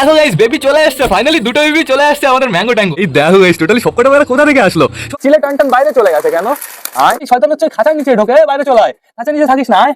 দেখো guys baby চলে আসছে ফাইনালি দুটো বেবি চলে আসছে আমাদের ম্যাঙ্গো ট্যাঙ্গো এই দেখো গাইস টোটালি সবকটা বেলা কোথা থেকে আসলো? চিলে টান টান বাইরে চলে গেছে কেন? আয়। শয়তান হচ্ছে খাঁচার নিচে ঢোকে বাইরে চলে আয়। খাঁচার নিচে থাকিস না আয়।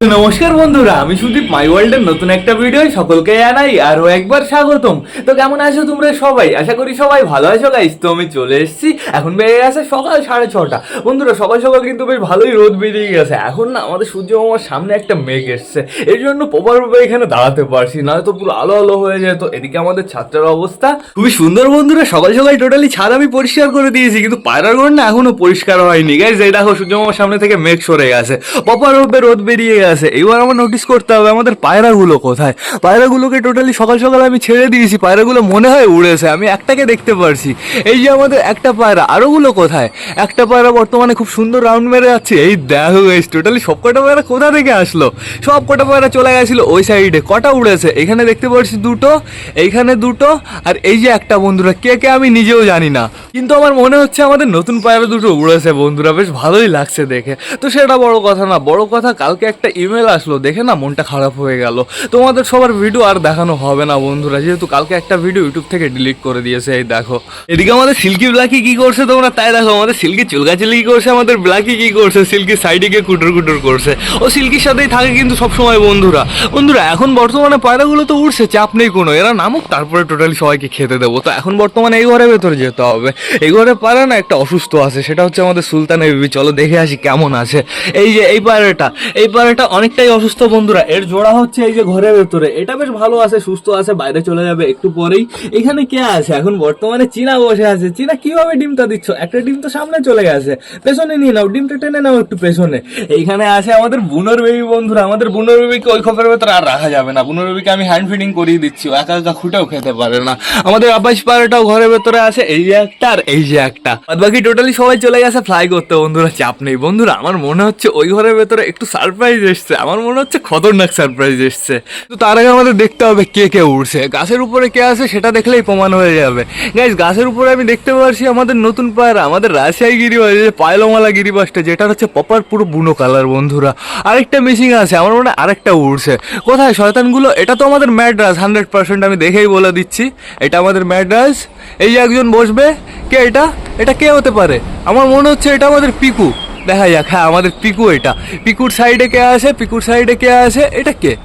নমস্কার বন্ধুরা, আমি সুদীপ মাই ওয়ার্ল্ডের নতুন একটা ভিডিও সকলকে জানাই আরও একবার স্বাগতম। তো কেমন আছো তোমরা সবাই? আশা করি সবাই ভালো আছো গাইস তো আমি চলে এসেছি, এখন বেড়ে গেছে সকাল সাড়ে ছটা। বন্ধুরা, সকাল সকাল কিন্তু বেশ ভালোই রোদ বেরিয়ে গেছে। এখন না আমাদের সূর্য মামার সামনে একটা মেঘ এসছে। এর জন্য প্রপারভাবে এখানে দাঁড়াতে পারছি না তো পুরো আলো আলো হয়ে যেত এদিকে আমাদের ছাত্রের অবস্থা খুবই সুন্দর বন্ধুরা। সকাল সকাল টোটালি ছাদ আমি পরিষ্কার করে দিয়েছি, কিন্তু পায়রার ঘর না এখনও পরিষ্কার হয়নি। গাইস এই দেখো সূর্য মামার সামনে থেকে মেঘ সরে গেছে। প্রপারভাবে রোদ বেরিয়ে গেছে। এবার আমার নোটিস করতে হবে, আমাদের পায়রাগুলো কোথায়? পায়রাগুলোকে টোটালি সকাল সকাল আমি ছেড়ে দিয়েছি, পায়রাগুলো মনে হয় উড়েছে, আমি একটাকে দেখতে পারছি। এই যে আমাদের একটা পায়রা, আরোগুলো কোথায়? একটা পায়রা বর্তমানে খুব সুন্দর রাউন্ড মেরে যাচ্ছে, এই দেখো গাইস টোটালি সব কটা পায়রা কোথা থেকে আসলো? সব কটা পায়রা চলে গেছিল ওই সাইডে কটা উড়েছে? এখানে দেখতে পাচ্ছি দুটো, এইখানে দুটো, আর এই যে একটা বন্ধুরা, কে কে আমি নিজেও জানি না। কিন্তু আমার মনে হচ্ছে আমাদের নতুন পায়রা দুটো উড়েছে বন্ধুরা, বেশ ভালোই লাগছে দেখে। তো সেটা বড় কথা না, বড় কথা কালকে একটা ইমেল আসলো, দেখে না মনটা খারাপ হয়ে গেল। তোমাদের সবার ভিডিও আর দেখানো হবে না বন্ধুরা, যেহেতু কালকে একটা ভিডিও ইউটিউব থেকে ডিলিট করে দিয়েছে, এই দেখো। এদিকে আমাদের সিল্কি ব্ল্যাকি কি করছে তোমরা, তাই দেখো, আমাদের সিল্কি চুলকাচিলি কি করছে, আমাদের ব্ল্যাকি কি করছে, সিল্কি সাইডে গিয়ে কুটুর কুটুর করছে। ও সিল্কির সাথেই থাকে কিন্তু সবসময় বন্ধুরা। বন্ধুরা, এখন বর্তমানে পায়রাগুলো তো উঠছে চাপ নেই কোনো, এরা নামুক, তারপরে টোটালি সবাইকে খেতে দেবো। তো এখন বর্তমানে এই ঘরের ভেতরে যেতে হবে। এই ঘরে পায়রা না একটা অসুস্থ আছে, সেটা হচ্ছে আমাদের সুলতানের বিবি চলো দেখে আসি কেমন আছে। এই যে, এই পায়রাটা এই পায়রাটা অনেকটাই অসুস্থ বন্ধুরা। এর জোড়া হচ্ছে এই যে ঘরের ভেতরে। এটা বেশ ভালো আছে, সুস্থ আছে, বাইরে চলে যাবে একটু পরেই। এখানে কে আছে? এখন বর্তমানে চীনা বসে আছে। চীনা, কীভাবে ডিমটা দিচ্ছ? একটা ডিম তো সামনে চলে গেছে। পেছনে নিয়ে নাও, ডিমটা টেনে নাও একটু পেছনে। এইখানে আছে আমাদের বুনোর বেবি বন্ধুরা। আমাদের বুনোর বেবিকে ওই খোপের ভেতরে আর রাখা যাবে না। বুনোর বেবিকে আমি হ্যান্ড ফিডিং করিয়ে দিচ্ছি। একা একা খুঁটেও খেতে পারে না। আমাদের আবাস পায়রাটাও ঘরের ভেতরে আছে। এই যে একটা আর এই যে একটা। বাদ বাকি টোটালি সবাই চলে গেছে। ফ্লাই করতে বন্ধুরা, চাপ নেই। বন্ধুরা, আমার মনে হচ্ছে ওই ঘরের ভেতরে একটু সারপ্রাইজ এসছে। আমার মনে হচ্ছে খতরনাক সারপ্রাইজ এসছে। তো তার আগে আমাদের দেখতে হবে কে কে উড়ছে। গাছের উপরে কে আছে সেটা দেখলেই প্রমাণ হয়ে যাবে। গাইজ গাছের উপরে আমি দেখতে পাচ্ছি আমাদের নতুন পায়রা, আমাদের রাজশাহী গিরিবাস যে পায়লমালা গিরিবাসটা যেটা হচ্ছে পপার পুরো বুনো কালার, বন্ধুরা। আরেকটা মিসিং আছে, আমার মনে হয় আরেকটা উড়ছে। কোথায়? শয়তানগুলো? এটা তো আমাদের ম্যাড্রাস হান্ড্রেড পার্সেন্ট আমি দেখেই বলে দিচ্ছি। এটা আমাদের ম্যাড্রাস এই একজন বসবে। কে এটা? এটা কে হতে পারে? আমার মনে হচ্ছে এটা আমাদের পিকু। দেখা যাক হ্যাঁ আমাদের পিকু এটা। পিকুর সাইডে কে আছে? পিকুর সাইডে কে আছে? এটা কে?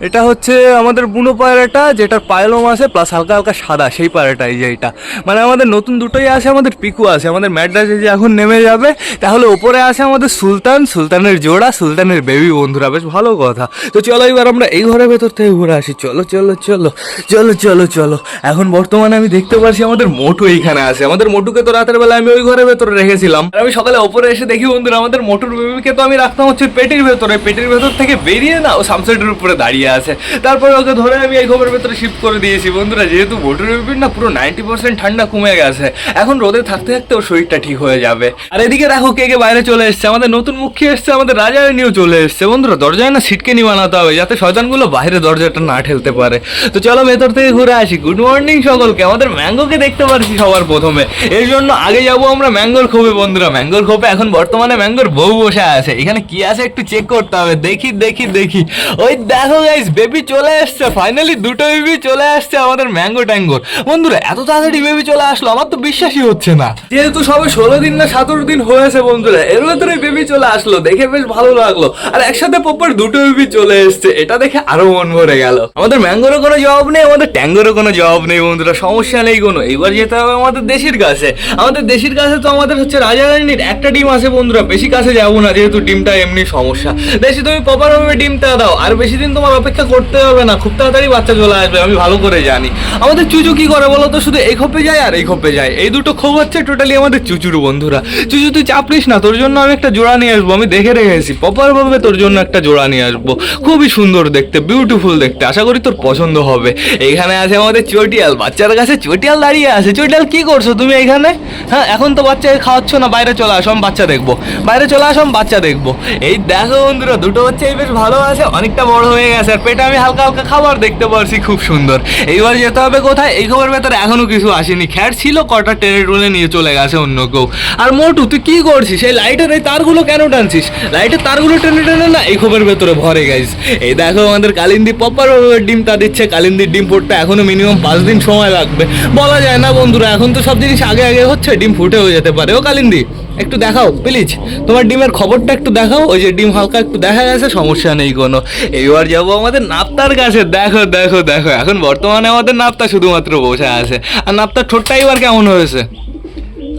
এটা হচ্ছে আমাদের বুনো পায়রাটা, যেটার পায়লম আছে প্লাস হালকা হালকা সাদা, সেই পায়রাটা এই যে এটা মানে আমাদের নতুন দুটোই আছে, আমাদের পিকু আছে, আমাদের ম্যাড্রাসে যে এখন নেমে যাবে। তাহলে ওপরে আছে আমাদের সুলতান, সুলতানের জোড়া, সুলতানের বেবি বন্ধুরা, বেশ ভালো কথা। তো চলো এবার আমরা এই ঘরের ভেতর থেকে ঘুরে আসি। চলো চলো চলো চলো চলো চলো। এখন বর্তমানে আমি দেখতে পাচ্ছি আমাদের মোটু এইখানে আছে। আমাদের মোটুকে তো রাতের বেলা আমি ওই ঘরের ভেতরে রেখেছিলাম। আমি সকালে ওপরে এসে দেখি বন্ধুরা, আমাদের মোটুর বেবিকে তো আমি রাখতাম হচ্ছে পেটের ভেতরে। পেটের ভেতর থেকে বেরিয়ে না, ও সামসেটের উপরে দাঁড়িয়ে আছে। তারপরে ওকে ধরে আমি এই ঘরের ভেতরে শিফট করে দিয়েছি। বন্ধুরা, যেহেতু মোটুর বেবির না, পুরো নাইনটি পার্সেন্ট ঠান্ডা কমে গেছে। এখন রোদে থাকতে থাকতে ওর শরীরটা ঠিক হয়ে যাবে। আর এদিকে দেখো কে কে বাইরে চলে এসছে। আমাদের নতুন মুখী এসছে, আমাদের রাজা নিয়েও চলে এসছে। বন্ধুরা, দরজায় না সিটকে নিয়ে বানাতে হবে, যাতে শয়তানগুলো বাইরে দরজাটা না ঠেলতে পারে। তো চলো ভেতর থেকে ঘুরে আসি। গুড মর্নিং সকলকে। আমাদের ম্যাঙ্গোকে দেখতে পারছি সবার প্রথমে। এর জন্য আগে যাব আমরা ম্যাঙ্গোর খোপে বন্ধুরা। ম্যাঙ্গোর খোপে এখন বর্তমানে ম্যাঙ্গোর বউ বসে আছে। এখানে কি আছে একটু চেক করতে হবে। দেখি দেখি দেখি। ওই দেখো গাইস বেবি চলে আসছে ফাইনালি দুটো বেবি চলে আসছে আমাদের ম্যাঙ্গো ট্যাঙ্গোর বন্ধুরা, এত তাড়াতাড়ি বেবি চলে আসলো, আমার তো বিশ্বাসই হচ্ছে না। যেহেতু সবে ষোলো দিন না সতেরো দিন হয়েছে বন্ধুরা, এর ভেতরে বেবি চলে আসলো। দেখে বেশ ভালো লাগল। আর একসাথে পপার দুটো বেবি চলে এসছে। এটা দেখে আরও মন ভরে গেল। আমাদের ম্যাঙ্গোরও কোনো জবাব নেই, আমাদের ট্যাঙ্গোরও কোনো জবাব নেই বন্ধুরা, সমস্যা নেই কোনো। এবার যেতে হবে আমাদের দেশের কাছে। আমাদের দেশের কাছে তো আমাদের হচ্ছে রাজা রানীর একটা ডিম আছে বন্ধুরা, বেশি কাছে যাব না, যেহেতু ডিমটা এমনি সমস্যা। দেশে তুমি প্রপার ভাবে ডিমটা দাও, আর বেশি দিন তোমার অপেক্ষা করতে হবে না, খুব তাড়াতাড়ি বাচ্চা চলে আসবে, আমি ভালো করে জানি। আমাদের চুচু কি করে বলো তো? শুধু এই খোপে যায় আর এই খোপে যায়। এই দুটো খোপ হচ্ছে টোটালি আমাদের চুচুর বন্ধুরা। চুচু, তুই চাপ নিস না, তোর জন্য আমি একটা জোড়া নিয়ে আসব, আমি দেখে রেখেছি প্রপার ভাবে তোর জন্য একটা জোড়া নিয়ে আসব। খুবই সুন্দর দেখতে বিউটিফুল দেখতে, আশা করি তোর পছন্দ হবে। এইখানে আছে আমাদের চটিয়াল, বাচ্চার কাছে চটিয়াল দাঁড়িয়ে আছে। চটিয়াল, কি করছ তুমি এখানে? হ্যাঁ এখন তো বাচ্চাকে খাওয়াচ্ছ না, বাইরে চলে আসো, আমি বাচ্চা দেখব। বাইরে চলে আসো, আমি বাচ্চা দেখব। এই দেখো বন্ধুরা, দুটো হচ্ছে এই বেশ ভালো আছে, অনেকটা বড় হয়ে গেছে আর পেটে আমি হালকা হালকা খাবার দেখতে পারছি, খুব সুন্দর। এইবার যেতে হবে কোথায়? এই খবর ভেতরে এখনও কিছু আসেনি। খ্যাট ছিল কটা টেনে টুলে নিয়ে চলে গেছে অন্য কেউ। আর মোটু, তুই কি করছিস? এই লাইটের এই তারগুলো কেন টানছিস? লাইটের তারগুলো টেনে টেনে না, এই খবর ভেতরে ভরে গেছিস এই দেখো আমাদের কালিন্দি পপার ডিম তা দিচ্ছে। কালিন্দির ডিম ফুটতে এখনও মিনিমাম পাঁচ দিন সময় লাগবে। বলা যায় না বন্ধুরা, এখন তো সব জিনিস আগে আগে হচ্ছে, ডিম ফুটেও যেতে পারে। ও কালিন্দি, একটু দেখাও প্লিজ তোমার ডিমের খবরটা একটু দেখাও। ওই যে ডিম হালকা একটু দেখা গেছে, সমস্যা নেই কোনো। এইবার যাব আমাদের নাপ্তার কাছে, দেখো দেখো দেখো, এখন বর্তমানে আমাদের নাপ্তা শুধুমাত্র বসে আছে। আর নাপ্তার ঠোঁটটা এবার কেমন হয়েছে?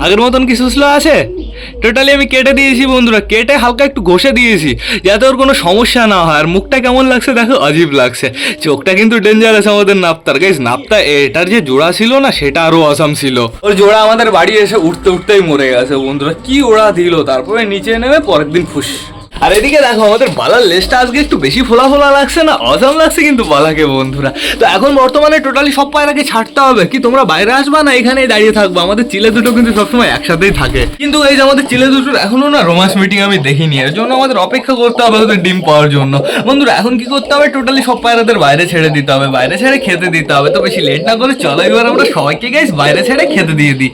আগের মতন কি সুসলো আছে? টোটালি আমি কেটে দিয়েছি বন্ধুরা, কেটে হালকা একটু ঘষে দিয়েছি, যাতে ওর কোনো সমস্যা না হয়। আর মুখটা কেমন লাগছে দেখো, অজীব লাগছে। চোখটা কিন্তু ডেঞ্জারাস আমাদের নাপ্তার। গাইস নাপ্তা, এটার যে জোড়া ছিল না, সেটা আরও অসাম ছিল। ওর জোড়া আমাদের বাড়ি এসে উঠতে উঠতেই মরে গেছে বন্ধুরা। কি ওড়া দিল? তারপরে নিচে নেমে পরের দিন ফুস আর এদিকে দেখো, আমাদের বালার লেজটা আজকে একটু বেশি ফোলা ফোলা লাগছে না? অজাম লাগছে কিন্তু বালাকে, বন্ধুরা। তো এখন বর্তমানে টোটালি সব পায়রাকে ছাড়তে হবে। কি, তোমরা বাইরে আসবা না এখানেই দাঁড়িয়ে থাকব? আমাদের চিলে দুটো কিন্তু সবসময় একসাথেই থাকে। কিন্তু এই যে আমাদের চিলে দুটোর এখনও না রোমান্স মিটিং আমি দেখিনি। এর জন্য আমাদের অপেক্ষা করতে হবে ওদের ডিম পাওয়ার জন্য। বন্ধুরা, এখন কি করতে হবে? টোটালি সব পায়রাদের বাইরে ছেড়ে দিতে হবে। বাইরে ছেড়ে খেতে দিতে হবে। তো বেশি লেট না করে চলো, এবার আমরা সবাইকে গাইস বাইরে ছেড়ে খেতে দিয়ে দিই।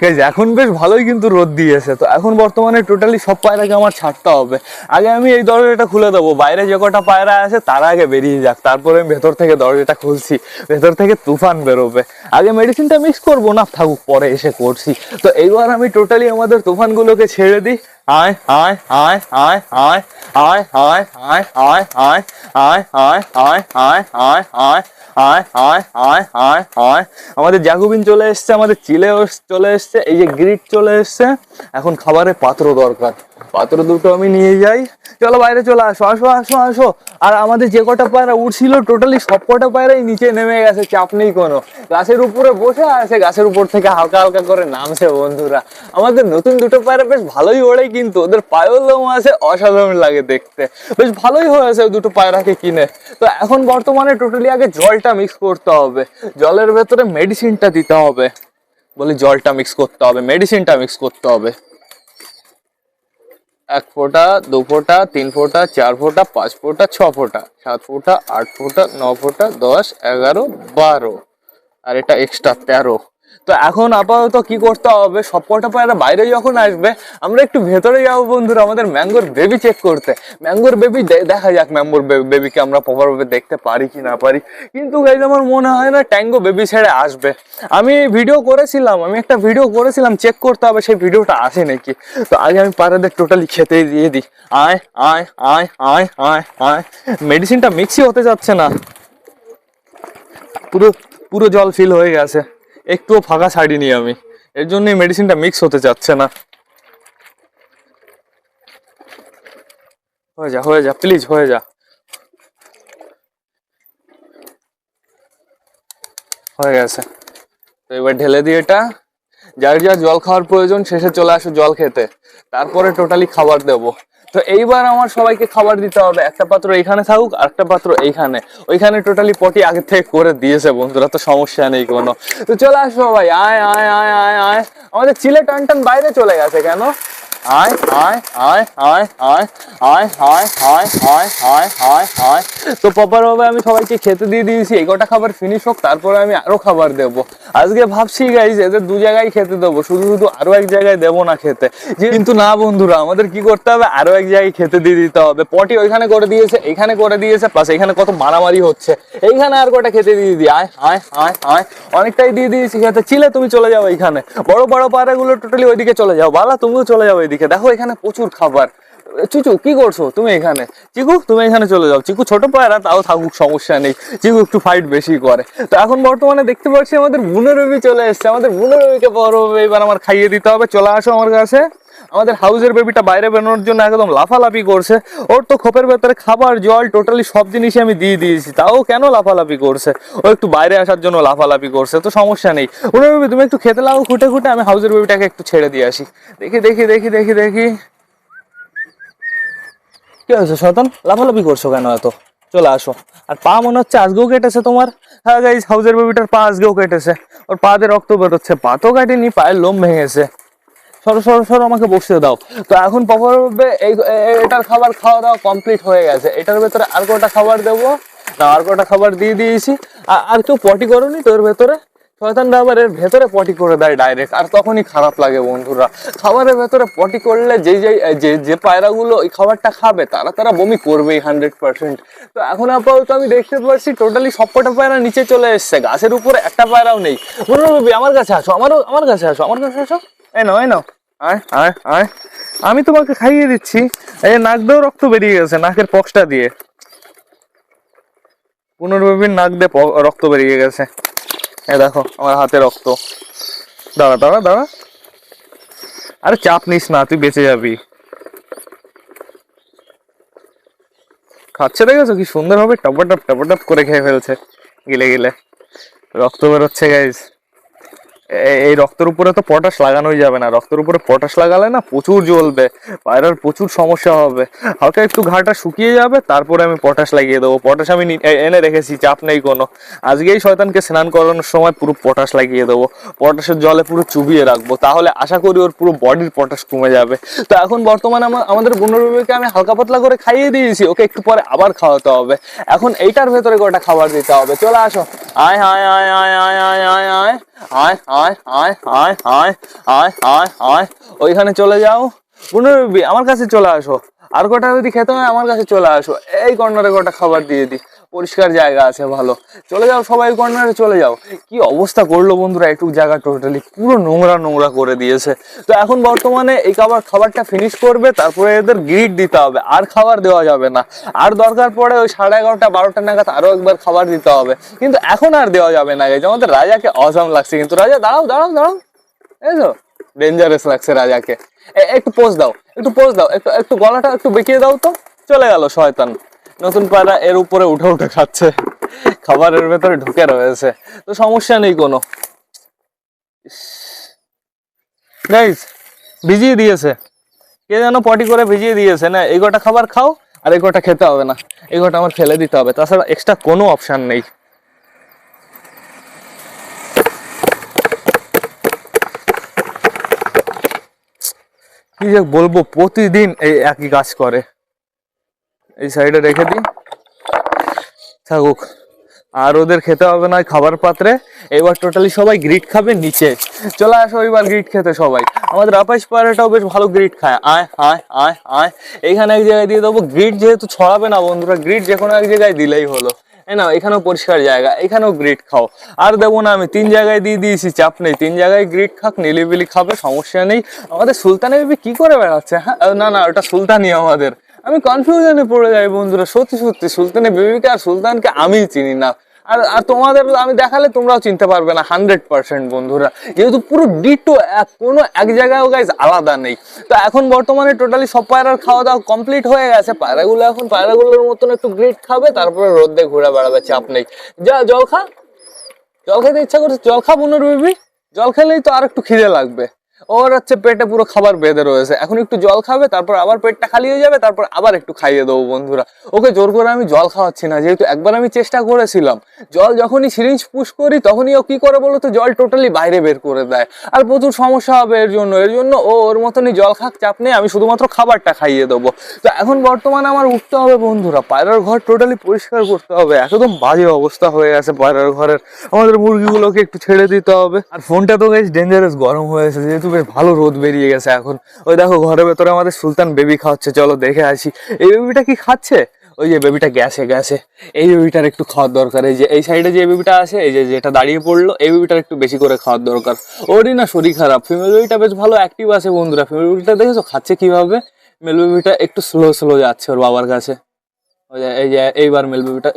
গাইজ এখন বেশ ভালোই কিন্তু রোদ দিয়েছে। তো এখন বর্তমানে টোটালি সব পায়রাকে আমার ছাড়তে হবে। আগে আমি এই দরজাটা খুলে দেবো। বাইরে যে কটা পায়রা আছে, তার আগে বেরিয়ে যাক। তারপরে আমি ভেতর থেকে দরজাটা খুলছি। ভেতর থেকে তুফান বেরোবে। আগে মেডিসিনটা মিক্স করব। না, থাকুক, পরে এসে করছি। তো এইবার আমি টোটালি আমাদের তুফানগুলোকে ছেড়ে দিই। আয় I, I, I, I, I, I, I, I, I, I, I, I, I, I, I, আয় আয় আয় আয় আয় আমাদের জ্যাকুবিন চলে এসছে আমাদের চিলে চলে এসছে এই যে গ্রিট চলে এসছে এখন খাবারের পাত্র দরকার পাত্র দুটো আমি নিয়ে যাই। চলো বাইরে চলে আসো আসো আসো আসো। আর আমাদের যে কটা পায়রা উঠছিল টোটালি সব কটা পায়রাই নিচে নেমে গেছে, চাপ নেই কোনো। গাছের উপরে বসে আছে গাছের উপর থেকে হালকা হালকা করে নামছে বন্ধুরা। আমাদের নতুন দুটো পায়রা বেশ ভালোই ওড়ে কিন্তু ওদের পায়েও লোম আছে, অসাধারণ লাগে দেখতে। বেশ ভালোই হয়েছে দুটো পায়রাকে কিনে। তো এখন বর্তমানে টোটালি আগে জলটা মিক্স করতে হবে। জলের ভেতরে মেডিসিনটা দিতে হবে। বলে জলটা মিক্স করতে হবে মেডিসিনটা মিক্স করতে হবে। এক ফোঁটা, দু ফোঁটা, তিন ফোঁটা, চার ফোঁটা, পাঁচ ফোঁটা, ছ ফোঁটা, সাত ফোঁটা, আট ফোঁটা, ন ফোঁটা, দশ, এগারো, বারো। আর এটা এক্সট্রা তেরো। তো এখন আপাতত কি করতে হবে? সব কটা পায়রা বাইরে যখন আসবে, আমরা একটু ভেতরে যাব বন্ধুরা, আমাদের ম্যাঙ্গোর বেবি চেক করতে। ম্যাঙ্গোর বেবি দেখা যাক ম্যাঙ্গোর বেবিকে আমরা প্রপারভাবে দেখতে পারি কি না পারি। কিন্তু গাইজ আমার মনে হয় না ট্যাঙ্গো বেবি ছেড়ে আসবে। আমি ভিডিও করেছিলাম, আমি একটা ভিডিও করেছিলাম চেক করতে হবে, সেই ভিডিওটা আসে নাকি? তো আগে আমি পায়রাদের টোটালি খেতে দিয়ে দিই। আয় আয় আয় আয় আয় আয়। মেডিসিনটা মিক্সই হতে যাচ্ছে না। পুরো পুরো জল ফিল হয়ে গেছে। একটুও ফাঁকা ছাড়িনি আমি। এর জন্যই মেডিসিনটা মিক্স হতে চাচ্ছে না। হয়ে যা হয়ে যা প্লিজ হয়ে যা। হয়ে গেছে। তো এবার ঢেলে দিয়ে এটা, যার যা জল খাওয়ার প্রয়োজন শেষে চলে আসো জল খেতে। তারপরে টোটালি খাবার দেবো। তো এইবার আমার সবাইকে খাবার দিতে হবে একটা পাত্র এইখানে থাকুক আর একটা পাত্র এইখানে ওইখানে টোটালি পটি আগে থেকে করে দিয়েছে বন্ধুরা তো সমস্যা নেই কোনো তো চলে আসো সবাই আয় আয় আয় আয় আয় আমাদের চিলে টান টান বাইরে চলে গেছে কেন আয় আয় আয় আয় আয় আয় তো প্রপার ভাবে আমি সবাইকে খেতে দিয়ে দিয়েছি এই কটা খাবার ফিনিশ হোক তারপরে আমি আরও খাবার দেব আজকে ভাবছি গাইজ এদের দু জায়গায় খেতে দেবো। শুধু শুধু আরও এক জায়গায় দেবো না খেতে। যে- কিন্তু না বন্ধুরা আমাদের কি করতে হবে? আরও এক জায়গায় খেতে দিয়ে দিতে হবে। পটি ওইখানে করে দিয়েছে এখানে করে দিয়েছে প্লাস এখানে কত মারামারি হচ্ছে। এইখানে আর কটা খেতে দিয়ে দিই। আয় আয় আয় আয়। অনেকটাই দিয়ে দিয়েছি খেতে। চিলে তুমি চলে যাও এখানে। বড় বড় পায়রাগুলো টোটালি ওইদিকে চলে যাও। বালা তুমিও চলে যাও এইদিকে দেখো এখানে প্রচুর খাবার। চুচু, কি করছ? তুমি এখানে। চিকু, তুমি এখানে চলে যাও। চিকু ছোট পায়রা, তাও থাকুক, সমস্যা নেই। চিকু একটু ফাইট বেশি করে। তো এখন বর্তমানে দেখতে পাচ্ছি আমাদের বুনো রবি চলে এসছে। আমাদের বুনো রবিকে বড় এবার আমার খাইয়ে দিতে হবে। চলে আসো আমার কাছে। আমাদের হাউজের বেবিটা বাইরে বেরোনোর জন্য একদম লাফালাফি করছে। ওর তো খোপের ভেতরে খাবার, জল টোটালি সব জিনিসই আমি দিয়ে দিয়েছি। তাও কেন লাফালাফি করছে? ও একটু বাইরে আসার জন্য লাফালাফি করছে, তো সমস্যা নেই। ওরে বেবি তুমি একটু খেতে লাগো, খুঁটে খুঁটে আমি হাউজের বেবিটাকে একটু ছেড়ে দিয়ে আসি। দেখি দেখি দেখি দেখি দেখি। কি হয়েছে শতন লাফালাফি করছ কেন এত? চলে আসো। আর পা মনে হচ্ছে আজকেও কেটেছে তোমার? হ্যাঁ গাইজ হাউজের বেবিটার পা আজকেও কেটেছে। ওর পা দিয়ে রক্ত বেরোচ্ছে, পা তো কাটেনি, পায়ের লোম ভেঙেছে। সরো সরো সরো, আমাকে বসতে দাও। তো এখন প্রপারভাবে এই এটার খাবার খাওয়া দাওয়া কমপ্লিট হয়ে গেছে। এটার ভেতরে আর কটা খাবার দেবো? না আর কটা খাবার দিয়ে দিয়েছি। আর কেউ পটি করনি তোর ভেতরে? শয়তানটা আবার ভেতরে পটি করে দেয় ডাইরেক্ট আর তখনই খারাপ লাগে বন্ধুরা। খাবারের ভেতরে পটি করলে যেই যে যে পায়রাগুলো ওই খাবারটা খাবে, তারা তারা বমি করবেই হান্ড্রেড পার্সেন্ট তো এখন আপাতত আমি দেখতে পাচ্ছি টোটালি সবকটা পায়রা নিচে চলে এসছে। গাছের উপরে একটা পায়রাও নেই। রবি, আমার কাছে আসো, আমারও, আমার কাছে আসো, আমার কাছে আসো। এই নাও, এই আমি তোমাকে খাইয়ে দিচ্ছি। এই নাক দিয়েও রক্ত বেরিয়ে গেছে, নাকের পক্সটা দিয়ে। পুনর্বিন নাক দিয়ে রক্ত বেরিয়ে গেছে। এ দেখো, আমার হাতে রক্ত। দাঁড়া দাঁড়া দাঁড়া। আরে চাপ নিস না, তুই বেঁচে যাবি। খাচ্ছে দেখেছ কি সুন্দর ভাবে টপাটপ টপাটপ করে খেয়ে ফেলছে। গিলে গিলে। রক্ত বেরোচ্ছে গাইজ এই রক্তের উপরে তো পটাশ লাগানোই যাবে না। রক্তের উপরে পটাশ লাগালে না প্রচুর জ্বলবে পায়রার প্রচুর সমস্যা হবে। হালকা একটু ঘাটা শুকিয়ে যাবে, তারপরে আমি পটাশ লাগিয়ে দেবো। পটাশ আমি এনে রেখেছি, চাপ নেই কোনো। আজকেই শয়তানকে স্নান করানোর সময় পুরো পটাশ লাগিয়ে দেবো। পটাশের জলে পুরো চুবিয়ে রাখব। তাহলে আশা করি ওর পুরো বডির পটাশ কমে যাবে। তো এখন বর্তমানে আমা- আমাদের বুনরবিকে আমি হালকা পাতলা করে খাইয়ে দিয়েছি। ওকে একটু পরে আবার খাওয়াতে হবে। এখন এইটার ভেতরে কটা খাবার দিতে হবে? চলে আসো। আয় হায় আয় আয় আয় আয় আয় আয় আয় আয় আয় আয় আয় আয় আয় আয় ওইখানে চলে যাও পুনরবি আমার কাছে চলে আসো আর কটা যদি খেতে হয় আমার কাছে চলে আসো এই কর্নারে কটা খাবার দিয়ে দিই পরিষ্কার জায়গা আছে, ভালো। চলে যাও সবাই কর্নারে চলে যাও। কি অবস্থা করল বন্ধুরা, একটু জায়গা টোটালি পুরো নোংরা নোংরা করে দিয়েছে। তো এখন বর্তমানে এই খাবার খাবারটা ফিনিশ করবে, তারপরে এদের গ্রিড দিতে হবে। আর খাবার দেওয়া যাবে না। আর দরকার পড়ে ওই সাড়ে এগারোটা, বারোটা নাগাদ আরও একবার খাবার দিতে হবে। কিন্তু এখন আর দেওয়া যাবে না guys। আমাদের রাজাকে অসম লাগছে। কিন্তু রাজা, দাঁড়াও দাঁড়াও দাঁড়াও। এই তো ডেঞ্জারাস লাগছে রাজাকে। একটু পোজ দাও, একটু পোজ দাও। একটু একটু গলাটা একটু বেঁকিয়ে দাও তো। চলে গেল শয়তান। নতুন পায়রা এর উপরে উঠে উঠে খাচ্ছে। খাবারের ভেতরে ঢুকে রয়েছে। তো সমস্যা নেই কোনো। ভিজিয়ে দিয়েছে। কে যেন পটি করে ভিজিয়ে দিয়েছে, না? এই কটা খাবার খাও আর এই কটা খেতে হবে না। এই কটা আমার ফেলে দিতে হবে। তাছাড়া এক্সট্রা কোনো অপশন নেই। কি যে বলব, প্রতিদিন এই একই কাজ করে। এই সাইডে রেখে দিই। থাকুক। আর ওদের খেতে হবে না, খাবার পাত্রে। এবার টোটালি সবাই গ্রিট খাবে নিচে। চলে আসো এবার গ্রিট খেতে সবাই। আমাদের আপাইশ পায়রাটাও বেশ ভালো গ্রিট খায়। আয় আয় আয় আয়। এইখানে এক জায়গায় দিয়ে দেবো। গ্রিট যেহেতু ছড়াবে না বন্ধুরা, গ্রিট যে কোনো এক জায়গায় দিলেই হলো। এই না এখানেও পরিষ্কার জায়গা, এখানেও গ্রিট খাও। আর দেবো না, আমি তিন জায়গায় দিয়ে দিয়েছি, চাপ নেই। তিন জায়গায় গ্রিট খাক নিলিবিলি খাবে, সমস্যা নেই। আমাদের সুলতানে বেবি কী করে বেড়াচ্ছে হ্যাঁ? না না, ওটা সুলতানি আমাদের। আমি কনফিউশনে পড়ে যাই বন্ধুরা, সত্যি সত্যি। সুলতানের বেবিকে আর সুলতানকে আমিই চিনি না। আর আর তোমাদের, আমি দেখালে তোমরাও চিনতে পারবে না হান্ড্রেড পার্সেন্ট বন্ধুরা। যেহেতু পুরো ডিটো এক, কোনো এক জায়গায় গাইজ আলাদা নেই। তো এখন বর্তমানে টোটালি সব পায়রার খাওয়া দাওয়া কমপ্লিট হয়ে গেছে। পায়রাগুলো এখন, পায়রাগুলোর মতন একটু গ্রিট খাবে, তারপরে রোদে ঘুরে বেড়াবে, চাপ নেই। যা, জল খা। জল খেতে ইচ্ছা করছে, জল খা পুনর্বিবি জল খেলেই তো আর একটু খিদে লাগবে। ওর হচ্ছে পেটে পুরো খাবার বেঁধে রয়েছে। এখন একটু জল খাবে, তারপর আবার পেটটা খালি হয়ে যাবে, তারপর আবার একটু খাইয়ে দেবো বন্ধুরা। ওকে জোর করে আমি জল খাওয়াচ্ছি না, যেহেতু একবার আমি চেষ্টা করেছিলাম। জল যখনই সিরিঞ্জ পুশ করি, তখনই ও কি করে বলো তো জল টোটালি বাইরে বের করে দেয়। আর প্রচুর সমস্যা হবে এর জন্য। এর জন্য ও ওর মতনই জল খাক, চাপ নেই, আমি শুধুমাত্র খাবারটা খাইয়ে দেবো। তো এখন বর্তমানে আমার উঠতে হবে বন্ধুরা, পায়রার ঘর টোটালি পরিষ্কার করতে হবে। একদম বাজে অবস্থা হয়ে গেছে পায়রার ঘরের। আমাদের মুরগিগুলোকে একটু ছেড়ে দিতে হবে। আর ফোনটা তো বেশ ডেঞ্জারাস গরম হয়েছে যেহেতু বেশ ভালো রোদ বেরিয়ে গেছে এখন। ওই দেখো, ঘরের ভেতরে আমাদের সুলতান বেবি খাওয়াচ্ছে, চলো দেখে আসি। এই বেবিটা কি খাচ্ছে? ওই যে বেবিটা গ্যাসে গ্যাসে। এই বেবিটার একটু খাওয়ার দরকার। এই যে, এই সাইডে যে বেবিটা আছে, এই যে, যেটা দাঁড়িয়ে পড়ল, এই বেবিটার একটু বেশি করে খাওয়ার দরকার। ওরই না শরীর খারাপ। ফিমেল বেবিটা বেশ ভালো অ্যাক্টিভ আছে বন্ধুরা। ফিমেল বেবিটা দেখেছ, খাচ্ছে কীভাবে? মেল বেবিটা একটু স্লো স্লো যাচ্ছে ওর বাবার কাছে। এই যে, এইবার মেল বেবিটা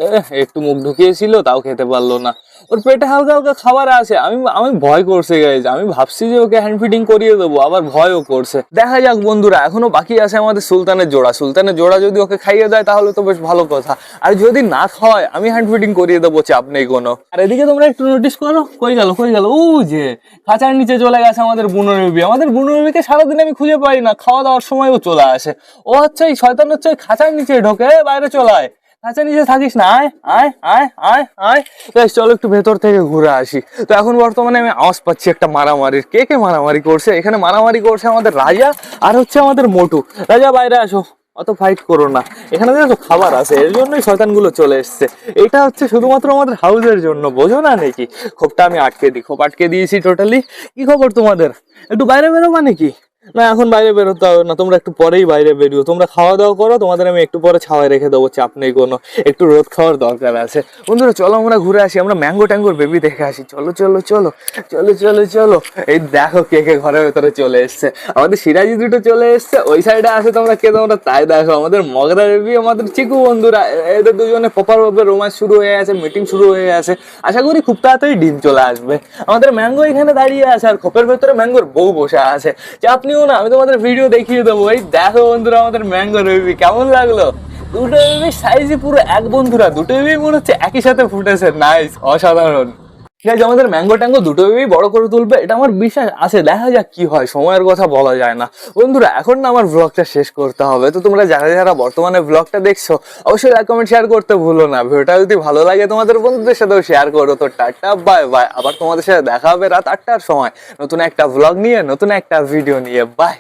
একটু মুখ ঢুকিয়েছিল, তাও খেতে পারল না। ওর পেটে হালকা হালকা খাবার আছে। আমি আমি ভয় করছে গাইজ আমি ভাবছি যে ওকে হ্যান্ড ফিডিং করিয়ে দেবো, আবার ভয়ও করছে। দেখা যাক, বন্ধুরা, এখনও বাকি আছে আমাদের সুলতানের জোড়া। সুলতানের জোড়া যদি ওকে খাইয়ে দেয়, তাহলে তো বেশ ভালো কথা। আর যদি না খাওয়ায়, আমি হ্যান্ড ফিডিং করিয়ে দেবো, চাপ নেই কোনো। আর এদিকে তোমরা একটু নোটিস করো, কই গেল কই গেল? ও যে, খাঁচার নিচে চলে গেছে আমাদের বুনো বেবি। আমাদের বুনো বেবিকে সারাদিন আমি খুঁজে পাই না, খাওয়া দাওয়ার সময়ও চলে আসে। ও হচ্ছে এই শয়তান হচ্ছে খাঁচার নিচে ঢোকে, বাইরে চলে আয়। খাঁচার নিচে থাকিস না, আয় আয় আয় আয় আয়। বেশ চলো একটু ভেতর থেকে ঘুরে আসি। তো এখন বর্তমানে আমি আওয়াজ পাচ্ছি একটা মারামারির। কে কে মারামারি করছে? এখানে মারামারি করছে আমাদের রাজা আর হচ্ছে আমাদের মোটু। রাজা, বাইরে আসো। অত ফাইট করো না। এখানে দেখো খাবার আছে, এর জন্যই শয়তানগুলো চলে এসছে। এটা হচ্ছে শুধুমাত্র আমাদের হাউসের জন্য, বোঝো না নাকি? খোপটা আমি আটকে দিই খোপ আটকে দিয়েছি টোটালি কি খবর তোমাদের? একটু বাইরে বেরোবা নাকি? না, এখন বাইরে বেরোতে হবে না, তোমরা একটু পরেই বাইরে বেরিও তোমরা খাওয়া দাওয়া করো, তোমাদের আমি একটু পরে ছাওয়ায় রেখে দেবো চাপ নেই কোনো একটু রোদ খাওয়ার দরকার আছে। বন্ধুরা, চলো আমরা ঘুরে আসি, আমরা ম্যাঙ্গো ট্যাঙ্গোর বেবি দেখে আসি। চলো চলো চলো চলো চলো চলো। এই দেখো কে কে ঘরের ভেতরে চলে এসছে। আমাদের সিরাজি দুটো চলে এসছে, ওই সাইডে আছে তোমরা কে তোমরা তাই দেখো। আমাদের মগরা বেবি আমাদের চিকু বন্ধুরা, এদের দুজনে প্রপার রোমাঞ্চ শুরু হয়ে আছে মিটিং শুরু হয়ে আছে আশা করি খুব তাড়াতাড়ি ডিম চলে আসবে। আমাদের ম্যাঙ্গো এখানে দাঁড়িয়ে আছে, আর খোপের ভেতরে ম্যাঙ্গোর বউ বসে আছে। চাপ নিও না, আমি তোমাদের ভিডিও দেখিয়ে দেবো। এই দেখো বন্ধুরা, আমাদের ম্যাঙ্গো বেবি কেমন লাগল? দুটো বেবি সাইজে পুরো এক বন্ধুরা, দুটো বেবি মনে হচ্ছে একই সাথে ফুটেছে। নাইস অসাধারণ। ঠিক আছে, আমাদের ম্যাঙ্গো ট্যাঙ্গো দুটো ভেবেই বড় করে তুলবে, এটা আমার বিশ্বাস আছে, দেখা যাক কি হয়, সময়ের কথা বলা যায় না। বন্ধুরা, এখন না আমার ব্লগটা শেষ করতে হবে, তো তোমরা যারা যারা বর্তমানে ব্লগটা দেখছ, অবশ্যই লাইক কমেন্ট শেয়ার করতে ভুলো না। ভিডিওটা যদি ভালো লাগে, তোমাদের বন্ধুদের সাথেও শেয়ার করো। তো টাটা বাই বাই আবার তোমাদের সাথে দেখা হবে রাত আটটার সময়। নতুন একটা ব্লগ নিয়ে, নতুন একটা ভিডিও নিয়ে। বাই